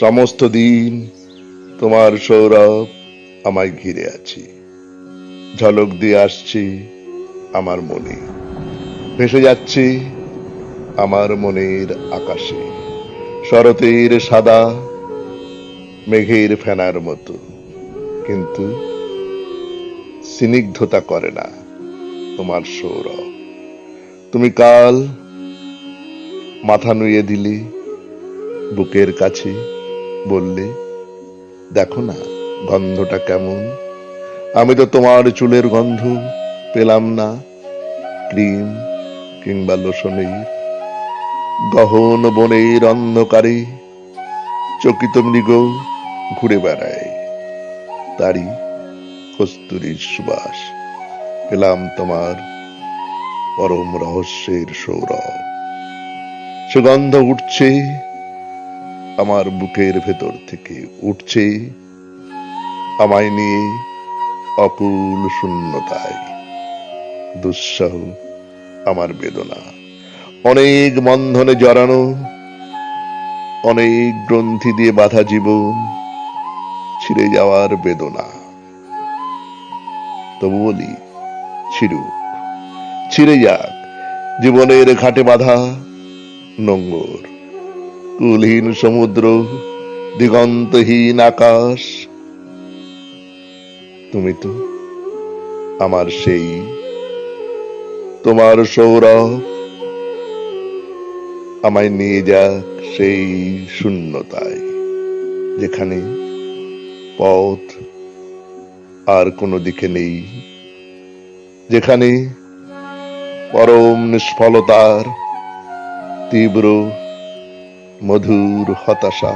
সমস্ত দিন তোমার সৌরভ আমায় ঘিরে আছে। ঝলক দিয়ে আসছে আমার মনে। ভেসে যাচ্ছে আমার মনের আকাশে। শরতের সাদা, মেঘের ফেনার মতো। কিন্তু স্নিগ্ধতা করে না তোমার সৌরভ। তুমি কাল মাথা নুয়ে দিলে বুকের কাছে বললে, দেখো না গন্ধটা কেমন। আমি তো তোমার চুলের গন্ধ পেলাম না। ক্রিম কিংবা লোশনের। গহন বনের অন্ধকারে চকিত মৃগ ঘুরে বেড়ায়। তারই কস্তুরীর সুবাস পেলাম তোমার পরম রহস্যের সৌরভ। সুগন্ধ উঠছে আমার বুকের ভেতর থেকে উঠছে আমায় নিয়ে অকুল শূন্যতায়। দুঃসহ, আমার বেদনা। অনেক বন্ধনে জড়ানো, অনেক গ্রন্থি দিয়ে বাধা জীবন, ছিঁড়ে যাওয়ার বেদনা। তবু বলি, ছিড়ুক, ছিঁড়ে যাক। জীবনের ঘাটে বাধা নোঙ্গর কুলহীন সমুদ্র, দিগন্তহীন আকাশ। তুমি তো আমার সেই, তোমার সৌরভ। আমায় নিয়ে যাক সেই শূন্যতায়, যেখানে পথ আর কোনো দিকে নেই। যেখানে পরম নিষ্ফলতার তীব্র মধুর হতাশা।